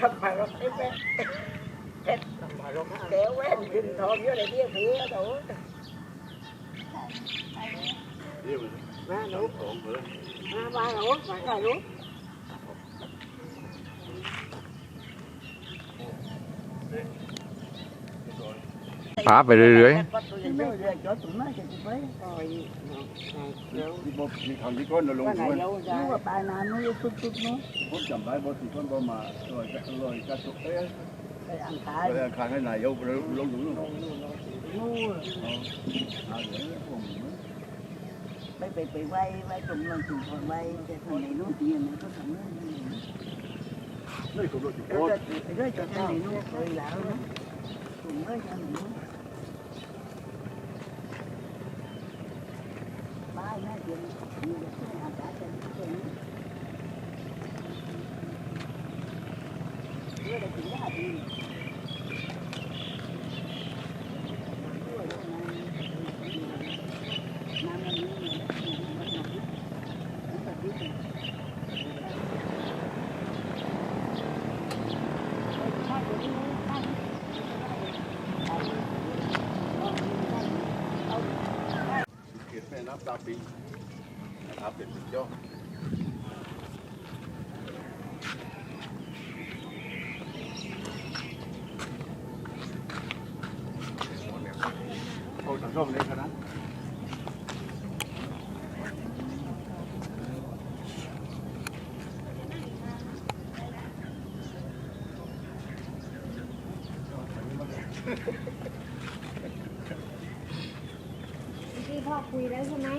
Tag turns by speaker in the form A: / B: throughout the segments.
A: không phải nó tiếp á kéo quá thì kinh với lại phía phía đó má nuốt má ba nuốt má là nuốt Thank you. ว่นขึ้นทอยอะเลยเที่ยวผีแล้วโถมาหนูมาบ้านหนูมาใครรู้
B: ปาไปเรื่อย
A: เรื่อยๆจอดตรงนั้นจะไปโอ้ยเดี๋ยว
C: ที่บอกมีคำที่ก้นลง
A: ว่าไหน
C: ทุน
A: ราจะว่าปลายน้ำนู้นทุกๆนู้น
C: ผมจำได้บอกที่ก้นบอกมาลอยกระลอยกระตุกเอ๊ะ
A: อ่างขาย
C: ไปคางให้นายกลงอยู่นู่น
A: นู่นไปไปไปไว้ไว้ตรงนั้นถึงคนไว้แต่ทางไหนนู้นที่ไหนก็ทำนั่น
C: เลยถูกรถติด
A: เรื่
C: โค
A: อย
C: ตร
A: ๆเรื่อยๆจะทางไหนนู้นเคยแล้วนะถึงเรื่อยทางไหนนู้นบ้านแม่เดียวมีแต่ที่อาจารย์จะตรงนี้เรื่อยๆถึงได้ดีน้
C: Stop being. ครับเป็นสุดยอดโอ้ถังส้มเล็กขนาด
D: ที่พ่อคุยแล้วใช่ไหม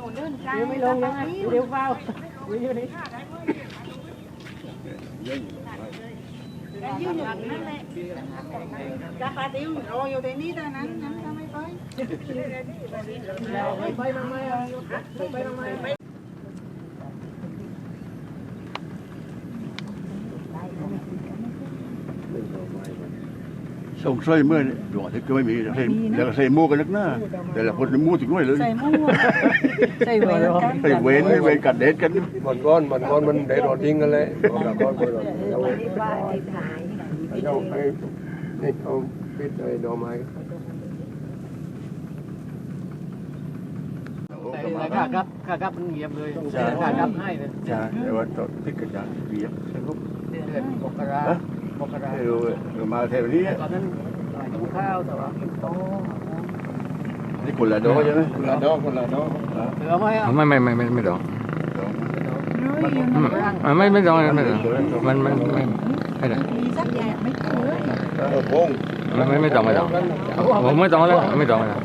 A: ลยค่ะ
B: ๆก็ก็ผม
A: เดี๋ยวไม่ลงเลยเดี๋ยวเฝ้าอยู่นี่
C: เยอะอยู่
A: ยืนอยู่นั่นแหละจะปาติ้วรออยู่ในนี้ได้นั้นนั้นทำไม่ไปไม่ไปทำไมอะไปทำไม
C: ส่งใส่เมื่อหลวงที่ก็ไม่มีใส่แล้วก็ใส่หมูกันนักหน้า แต่ละคนหมูถึงด้วยเลย
A: ใส่หมูใส่เวรกัน
C: ใส่เว้นเว้นกัดเด็ดกัน
E: มันก้อนมันก้อนมันได้รอทิ้งกันเลยมันก้อนมัน
A: วันนี้ป้าไอ้ขาย
E: เอาไอ้นี่เอาปิดไอ้ดอกไม้
F: ค่าครับค่าครับมันเงียบเลยค่าครับให้เลย
C: ใช่แต่ว่าตอนพิกจะเรียบ
F: เดือนมกราค มกรา
C: ให้รู้มาแถวนี้
F: ตอนนั้นกินข้าวแต่ว่ากินโต๊ะ
C: นี่คนละดอกใช่ไหม
E: คนละดอกคนละดอก
F: เหลือไหมอะ
B: ไม่ไม่ไม่ไม่ไม่ต้องอืมไม่ไม่ต้องไม่ต้องมันมันไม่ไม่ได้
E: เออพง
B: ไม่ไม่ไม่ต้องไม่ต้องผมไม่ต้องแล้วไม่ต้องแล้ว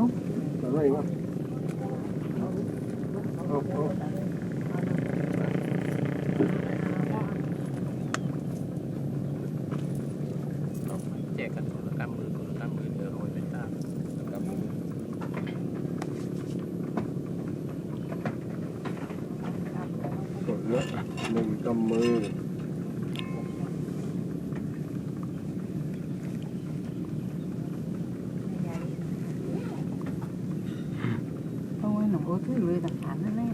F: Michael? They're running up. Oh,
G: oh.
H: Hãy subscribe cho kênh Ghiền Mì Gõ Để không bỏ lỡ những
F: video hấp dẫn กำมือคนละกำมือเจอโรยเป็นตา
H: กดละหนึ่งกำมือ
C: โอ้นเลยต่างๆนั่นแหละ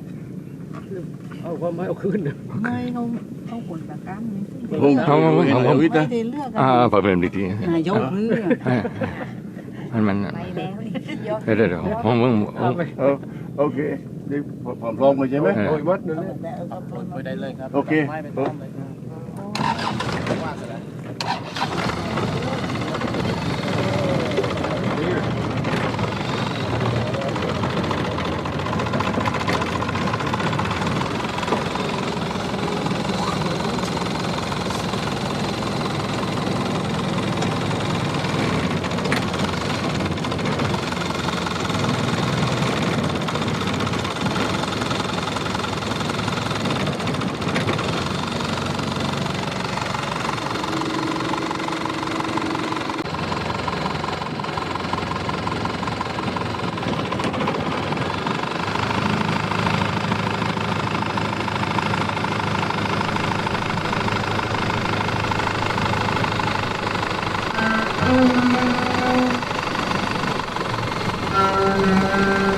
F: เอาความไม่เอาคืน
C: ไม่เขาเขาผลประกันนี่สิ
E: ผมผมผมผมผม
C: ไม่ได้เลือกกั
G: อ่าพอเป็นดีที
C: นายกเรือ
G: มันมัน
I: ไปแล้วนี่ยก
G: เดี๋ยวเดี๋ยวผมผมผม
E: เออโอเคนี่ผมพร้อมเลยใช่ไหม
H: โอ้ยวัดนั่นแหละ
F: ไปได้เลยครับ
E: โอเค
F: Thank
G: you.